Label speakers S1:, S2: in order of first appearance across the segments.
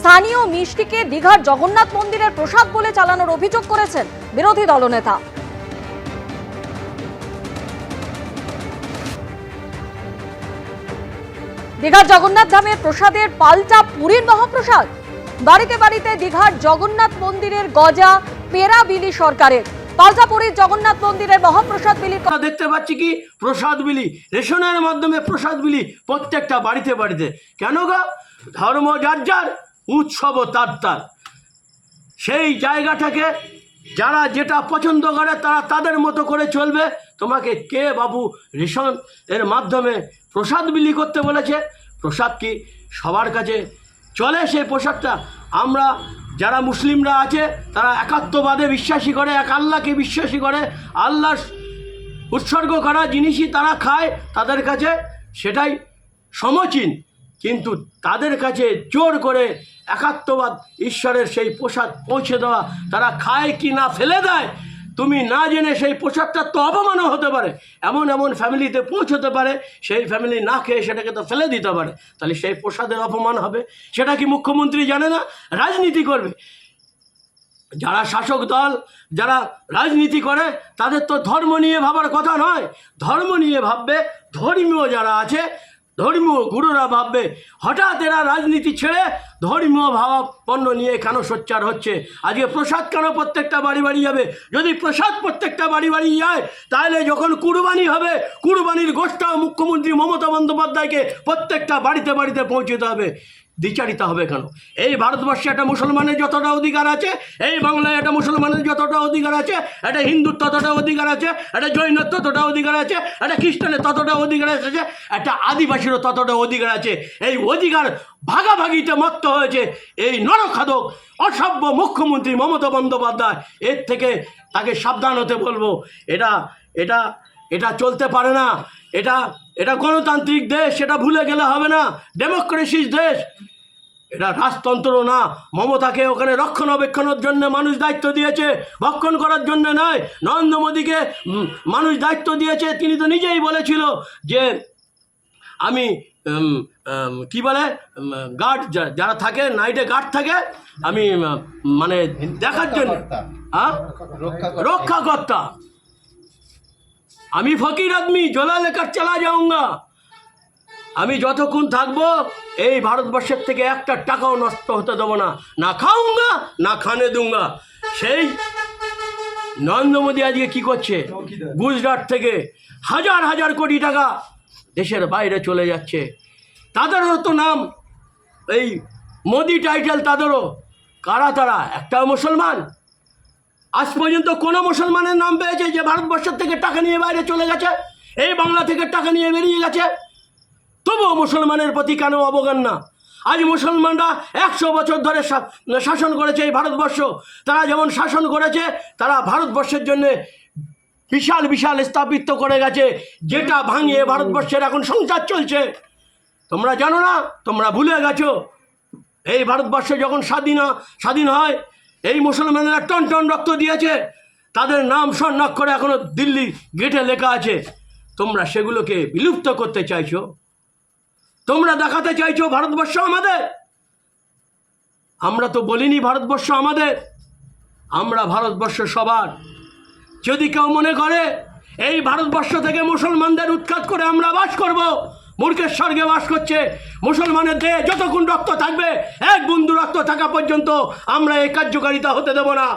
S1: স্থানীয় মিষ্টিকে দীঘার জগন্নাথ মন্দিরের প্রসাদ বলে চালানোর অভিযোগ করেছেন বিরোধী দলনেতা। দীঘার জগন্নাথ ধামের প্রসাদের পাল্টা পুরীর মহাপ্রসাদ। বাড়িতে বাড়িতে দীঘার জগন্নাথ মন্দিরের গজা পেরা বিলি সরকারের। জগন্নাথ মন্দিরের মহাপ্রসাদ বিলির
S2: দেখতে পাচ্ছি কি? প্রসাদ বিলি। রেশনের মাধ্যমে প্রসাদ বিলি প্রত্যেকটা বাড়িতে বাড়িতে। কেন গা? ধর্ম যার যার। উৎসব তার তার। সেই জায়গাটাকে যারা যেটা পছন্দ করে, তারা তাদের মতো করে চলবে। তোমাকে কে বাবু রেশন এর মাধ্যমে প্রসাদ বিলি করতে বলেছে? প্রসাদ কি সবার কাছে চলে সেই প্রসাদটা? আমরা যারা মুসলিমরা আছে, তারা একাত্মবাদে বিশ্বাসী করে, এক আল্লাহকে বিশ্বাসী করে আল্লাহ উৎসর্গ করা জিনিসই তারা খায়, তাদের কাছে সেটাই সমচীন। কিন্তু তাদের কাছে জোর করে একাত্মবাদ, ঈশ্বরের সেই প্রসাদ পৌঁছে দেওয়া তারা খায় কি না ফেলে দেয়, তুমি না জেনে সেই পোশাকটা তো অপমানও হতে পারে। এমন এমন ফ্যামিলিতে পৌঁছতে পারে, সেই ফ্যামিলি না খেয়ে সেটাকে তো ফেলে দিতে পারে। তাহলে সেই প্রসাদের অপমান হবে, সেটা কি মুখ্যমন্ত্রী জানে না? রাজনীতি করবে। যারা শাসক দল, যারা রাজনীতি করে, তাদের তো ধর্ম নিয়ে ভাবার কথা নয়। ধর্ম নিয়ে ভাববে, ধর্মীয় যারা আছে ধর্মীয় গুরুরা ভাববে, হঠাৎ এরা রাজনীতি ছেড়ে ধর্মীয় ভাবাপন্ন নিয়ে কেন সোচ্চার হচ্ছে? আজকে প্রসাদ কেন প্রত্যেকটা বাড়ি বাড়ি যাবে? যদি প্রসাদ প্রত্যেকটা বাড়ি বাড়ি যায়, তাহলে যখন কুরবানি হবে, কুরবানির গোষ্ঠা মুখ্যমন্ত্রী মমতা বন্দ্যোপাধ্যায়কে প্রত্যেকটা বাড়িতে বাড়িতে পৌঁছতে হবে। দ্বিচারিতা হবে কেন? এই ভারতবর্ষে একটা মুসলমানের যতটা অধিকার আছে, এই বাংলায় একটা মুসলমানের যতটা অধিকার আছে, একটা হিন্দুর ততটা অধিকার আছে, একটা জৈনের ততটা অধিকার আছে, একটা খ্রিস্টানের ততটা অধিকার আছে, একটা আদিবাসীরও ততটা অধিকার আছে। এই অধিকার ভাগাভাগিতে মত্ত হয়েছে এই নরখাদক অসভ্য মুখ্যমন্ত্রী মমতা বন্দ্যোপাধ্যায়। এর থেকে তাকে সাবধান হতে বলব। এটা এটা এটা চলতে পারে না। এটা এটা গণতান্ত্রিক দেশ সেটা ভুলে গেলে হবে না। ডেমোক্রেসিস দেশ। এটা রাজতন্ত্র না। মমতাকে ওখানে রক্ষণাবেক্ষণের জন্য মানুষ দায়িত্ব দিয়েছে ভক্ষণ করার জন্য নয়। নরেন্দ্র মোদীকে মানুষ দায়িত্ব দিয়েছে তিনি তো নিজেই বলেছিল যে আমি কি বলে গার্ড যারা থাকে নাইটে গার্ড থাকে আমি মানে দেখার জন্য হ্যাঁ? রক্ষাকর্তা। আমি ফকির আদমি জোলা লেকার চালা যাऊंगा আমি যতক্ষণ থাকব এই ভারতবর্ষের থেকে একটা টাকাও নষ্ট হতে দেবো না। না খাউঙ্গা না খানে দুঙ্গা। সেই নরেন্দ্র মোদী আজকে কি করছে? গুজরাট থেকে হাজার হাজার কোটি টাকা দেশের বাইরে চলে যাচ্ছে। তাদেরও তো নাম এই মোদি টাইটেল তাদেরও। কারা তারা? একটাও মুসলমান? আজ পর্যন্ত কোনো মুসলমানের নাম পেয়েছে যে ভারতবর্ষের থেকে টাকা নিয়ে বাইরে চলে গেছে, এই বাংলা থেকে টাকা নিয়ে বেরিয়ে গেছে। তবুও মুসলমানের প্রতি কেন অবজ্ঞা আজ মুসলমানরা একশো বছর ধরে শাসন করেছে এই ভারতবর্ষ। তারা যেমন শাসন করেছে, তারা ভারতবর্ষের জন্য বিশাল বিশাল স্থাপিত করে গেছে, যেটা ভাঙিয়ে ভারতবর্ষের এখন সংসার চলছে। তোমরা জানো না, তোমরা ভুলে গেছো। এই ভারতবর্ষে যখন স্বাধীন স্বাধীন হয় এই মুসলমানেরা টন টন রক্ত দিয়েছে। তাদের নাম স্বর্ণাক্ষরে এখনও দিল্লি গেটে লেখা আছে। তোমরা সেগুলোকে বিলুপ্ত করতে চাইছো। তোমরা দেখাতে চাইছো ভারতবর্ষ আমাদের। আমরা তো বলিনি ভারতবর্ষ আমাদের। আমরা ভারতবর্ষ সবার। যদি কেউ মনে করে, এই ভারতবর্ষ থেকে মুসলমানদের উৎখাত করে আমরা বাস করব মূর্খের স্বর্গে বাস করছে। মুসলমানের দেহে যতক্ষণ রক্ত থাকবে, এক বন্ধু রক্ত থাকা পর্যন্ত আমরা এই কার্যকারিতা হতে দেব না।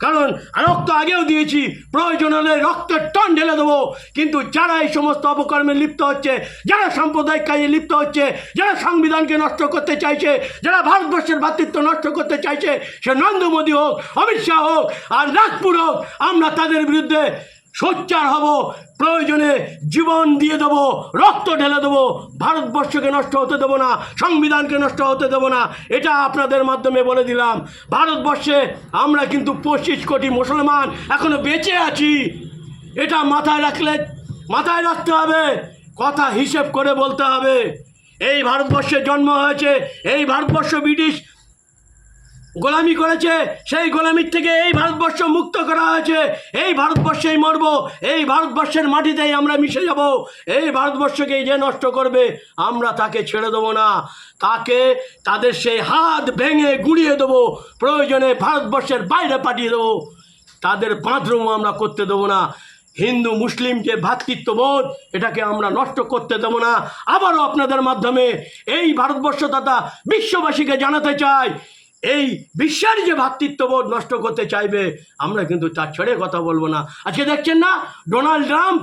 S2: কারণ রক্ত আগেও দিয়েছি, প্রয়োজন হলে রক্তের টন ঢেলে দেবো। কিন্তু যারা এই সমস্ত অপকর্মে লিপ্ত হচ্ছে, যারা সাম্প্রদায়িক কাজে লিপ্ত হচ্ছে, যারা সংবিধানকে নষ্ট করতে চাইছে, যারা ভারতবর্ষের ভাতৃত্ব নষ্ট করতে চাইছে, সে নরেন্দ্র মোদী হোক, অমিত শাহ হোক, আর নাগপুর হোক, আমরা তাদের বিরুদ্ধে সোচ্চার হব, প্রয়োজনে জীবন দিয়ে দেবো, রক্ত ঢেলে দেবো, ভারতবর্ষকে নষ্ট হতে দেবো না, সংবিধানকে নষ্ট হতে দেবো না। এটা আপনাদের মাধ্যমে বলে দিলাম। ভারতবর্ষে আমরা কিন্তু পঁচিশ কোটি মুসলমান এখনও বেঁচে আছি। এটা মাথায় রাখলে, মাথায় রাখতে হবে, কথা হিসেব করে বলতে হবে। এই ভারতবর্ষে জন্ম হয়েছে, এই ভারতবর্ষ ব্রিটিশ গোলামি করেছে, সেই গোলামির থেকে এই ভারতবর্ষ মুক্ত করা হয়েছে। এই ভারতবর্ষেই মরব, এই ভারতবর্ষের মাটিতেই আমরা মিশে যাব। এই ভারতবর্ষকে যে নষ্ট করবে, আমরা তাকে ছেড়ে দেবো না। তাকে তাদের সেই হাত ভেঙে গুড়িয়ে দেবো, প্রয়োজনে ভারতবর্ষের বাইরে পাঠিয়ে দেবো। তাদের বাথরুম আমরা করতে দেবো না। হিন্দু, মুসলিম যে ভ্রাতৃত্ববোধ এটাকে আমরা নষ্ট করতে দেবো না। আবারও আপনাদের মাধ্যমে এই ভারতবর্ষ তথা বিশ্ববাসীকে জানাতে চাই এই বিশ্বের যে ভাতৃত্ববোধ নষ্ট করতে চাইবে, আমরা কিন্তু তার ছেড়ে কথা বলব না। আজকে দেখছেন না? ডোনাল্ড ট্রাম্প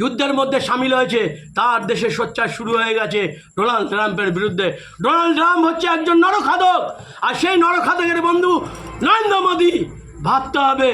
S2: যুদ্ধের মধ্যে সামিল হয়েছে, তার দেশে সোচ্চার শুরু হয়ে গেছে ডোনাল্ড ট্রাম্পের বিরুদ্ধে। ডোনাল্ড ট্রাম্প হচ্ছে একজন নরখাদক, আর সেই নরখাদকের বন্ধু নরেন্দ্র মোদী। ভাবতে হবে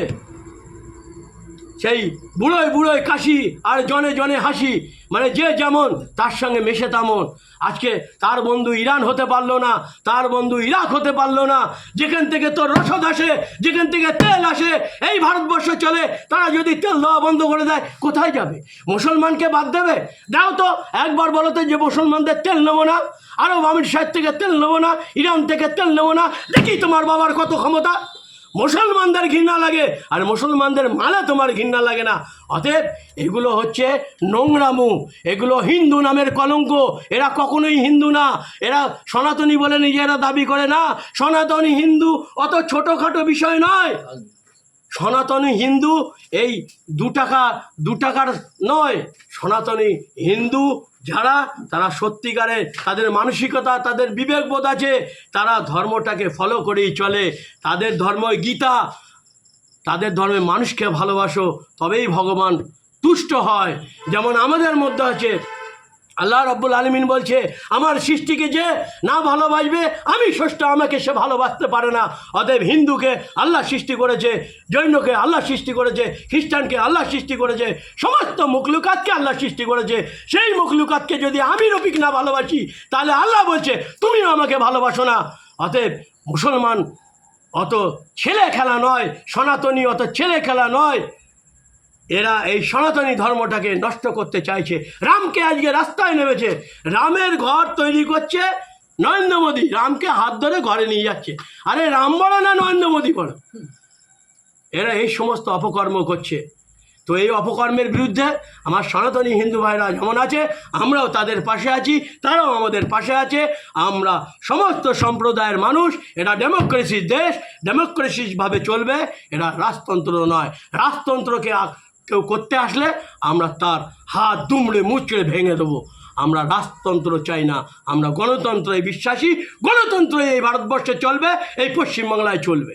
S2: সেই বুড়োয় বুড়োয় কাশি আর জনে জনে হাসি। মানে যে যেমন, তার সঙ্গে মেশে তেমন। আজকে তার বন্ধু ইরান হতে পারল না, তার বন্ধু ইরাক হতে পারল না। যেখান থেকে তোর রসদ আসে, যেখান থেকে তেল আসে, এই ভারতবর্ষ চলে। তারা যদি তেল দেওয়া বন্ধ করে দেয়, কোথায় যাবে? মুসলমানকে বাদ দেবে? দাও তো, একবার বলো তো যে মুসলমানদের তেল নেব না, আরব আমির সাহেব থেকে তেল নেব না, ইরান থেকে তেল নেব না। দেখি তোমার বাবার কত ক্ষমতা। মুসলমানদের ঘৃণা লাগে, আর মুসলমানদের মালা তোমার ঘৃণা লাগে না। অতএব এগুলো হচ্ছে নোংরামু, এগুলো হিন্দু নামের কলঙ্ক। এরা কখনোই হিন্দু না। এরা সনাতনী বলে নিজেরা দাবি করে না। সনাতনী হিন্দু অত ছোটোখাটো বিষয় নয়। সনাতনী হিন্দু এই দু টাকা, দু টাকার নয়। সনাতনী হিন্দু যারা, তারা সত্যিকারে তাদের মানসিকতা, তাদের বিবেকবোধ আছে, তারা ধর্মটাকে ফলো করেই চলে। তাদের ধর্মই গীতা। তাদের ধর্মে মানুষকে ভালোবাসো, তবেই ভগবান তুষ্ট হয়। যেমন আমাদের মধ্যে আছে আল্লাহ রব্বুল আলমিন বলছে, আমার সৃষ্টিকে যে না ভালোবাসবে, আমি ষষ্ঠ আমাকে সে ভালোবাসতে পারে না। অতএব হিন্দুকে আল্লাহ সৃষ্টি করেছে, জৈনকে আল্লাহ সৃষ্টি করেছে, খ্রিস্টানকে আল্লাহ সৃষ্টি করেছে, সমস্ত মুখলুকাতকে আল্লাহ সৃষ্টি করেছে। সেই মুখলুকাতকে যদি আমি রফিক না ভালোবাসি, তাহলে আল্লাহ বলছে, তুমিও আমাকে ভালোবাসো না। অতএব মুসলমান অত ছেলে খেলা নয়, সনাতনী অত ছেলে খেলা নয়। এরা এই সনাতনী ধর্মটাকে নষ্ট করতে চাইছে। রামকে আজকে রাস্তায় নেমেছে। রামের ঘর তৈরি করছে নরেন্দ্র মোদী। রামকে হাত ধরে ঘরে নিয়ে যাচ্ছে। আরে রাম বড় না নরেন্দ্র মোদী বড় এরা এই সমস্ত অপকর্ম করছে। তো এই অপকর্মের বিরুদ্ধে আমার সনাতনী হিন্দু ভাইরা যেমন আছে, আমরাও তাদের পাশে আছি, তারাও আমাদের পাশে আছে। আমরা সমস্ত সম্প্রদায়ের মানুষ এটা ডেমোক্রেসির দেশ, ডেমোক্রেসিভাবে চলবে। এটা রাজতন্ত্র নয়। রাজতন্ত্রকে কেউ করতে আসলে আমরা তার হাত দুমড়ে মুচড়ে ভেঙে দেবো। আমরা রাজতন্ত্র চাই না আমরা গণতন্ত্রে বিশ্বাসী গণতন্ত্র এই ভারতবর্ষে চলবে এই পশ্চিমবাংলায় চলবে।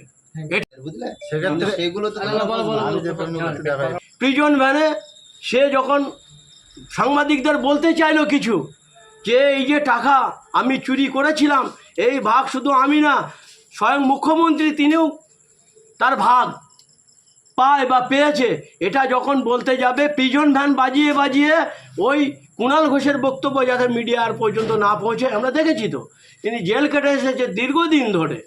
S2: প্রিজন ভ্যানে সে যখন সাংবাদিকদের বলতে চাইলো কিছু যে এই যে টাকা আমি চুরি করেছিলাম এই ভাগ শুধু আমি না স্বয়ং মুখ্যমন্ত্রী তিনিও তার ভাগ পায় বা পেয়েছে, এটা যখন বলতে যাবে, পিজন ভ্যান বাজিয়ে বাজিয়ে ওই কুণাল ঘোষের বক্তব্য যাতে মিডিয়ার পর্যন্ত না পৌঁছে, আমরা দেখেছি তো। তিনি জেল কেটে এসেছে দীর্ঘদিন ধরে।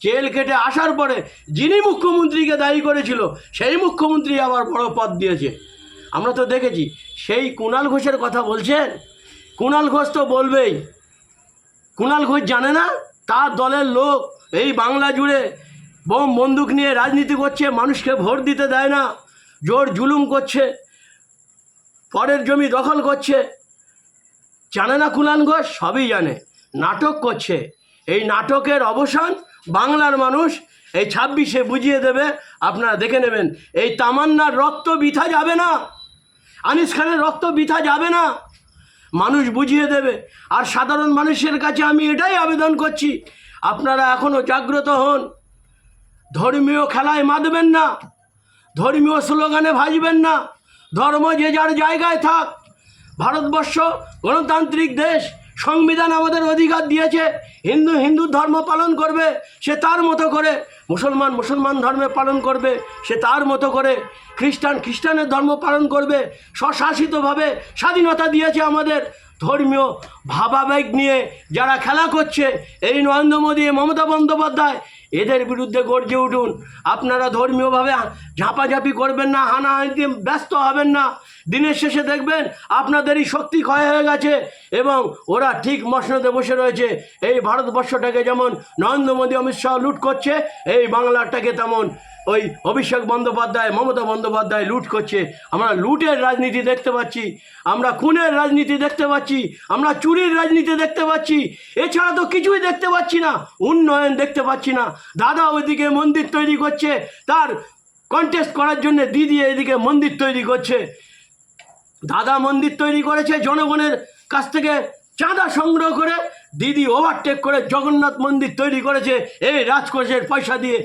S2: জেল কেটে আসার পরে যিনি মুখ্যমন্ত্রীকে দায়ী করেছিল, সেই মুখ্যমন্ত্রী আবার বড় পদ দিয়েছে। আমরা তো দেখেছি, সেই কুণাল ঘোষের কথা বলছেন? কুণাল ঘোষ তো বলবেই। কুণাল ঘোষ জানে না, তার দলের লোক এই বাংলা জুড়ে বোম বন্দুক নিয়ে রাজনীতি করছে, মানুষকে ভোট দিতে দেয় না, জোর জুলুম করছে, পরের জমি দখল করছে। জানে না কুণাল ঘোষ? সবই জানে। নাটক করছে। এই নাটকের অবসান বাংলার মানুষ এই ছাব্বিশে বুঝিয়ে দেবে। আপনারা দেখে নেবেন, এই তামান্নার রক্ত বৃথা যাবে না। আনিস খানের রক্ত বৃথা যাবে না। মানুষ বুঝিয়ে দেবে। আর সাধারণ মানুষের কাছে আমি এটাই আবেদন করছি। আপনারা এখনও জাগ্রত হন। ধর্মীয় খেলায় মাতবেন না। ধর্মীয় স্লোগানে ভাজবেন না। ধর্ম যে যার জায়গায় থাক। ভারতবর্ষ গণতান্ত্রিক দেশ, সংবিধান আমাদের অধিকার দিয়েছে। হিন্দু হিন্দু ধর্ম পালন করবে, সে তার মতো করে। মুসলমান মুসলমান ধর্মে পালন করবে, সে তার মতো করে। খ্রিস্টান, খ্রিস্টানের ধর্ম পালন করবে। স্বশাসিতভাবে স্বাধীনতা দিয়েছে আমাদের ধর্মীয় ভাবাবেগ নিয়ে যারা খেলা করছে। এই নরেন্দ্র মোদী, মমতা বন্দ্যোপাধ্যায় এদের বিরুদ্ধে গর্জে উঠুন। আপনারা ধর্মীয়ভাবে ঝাঁপাঝাঁপি করবেন না হানাহানিতে ব্যস্ত হবেন না। দিনের শেষে দেখবেন আপনাদেরই শক্তি ক্ষয় হয়ে গেছে এবং ওরা ঠিক মসনদে বসে রয়েছে। এই ভারতবর্ষটাকে যেমন নরেন্দ্র মোদী, অমিত শাহ লুট করছে, এই বাংলাটাকে তেমন ওই অভিষেক বন্দ্যোপাধ্যায়, মমতা বন্দ্যোপাধ্যায় লুট করছে। আমরা লুটের রাজনীতি দেখতে পাচ্ছি, আমরা খুনের রাজনীতি দেখতে পাচ্ছি, আমরা চুরির রাজনীতি দেখতে পাচ্ছি। এছাড়া তো কিছুই দেখতে পাচ্ছি না, উন্নয়ন দেখতে পাচ্ছি না। দাদা ওইদিকে মন্দির তৈরি করছে, তার কন্টেস্ট করার জন্য দিদি এদিকে মন্দির তৈরি করছে। দাদা মন্দির তৈরি করেছে, জনগণের কাছ থেকে চাঁদা সংগ্রহ করে, দিদি ওভারটেক করে জগন্নাথ মন্দির তৈরি করেছে, এই রাজকোষের পয়সা দিয়ে।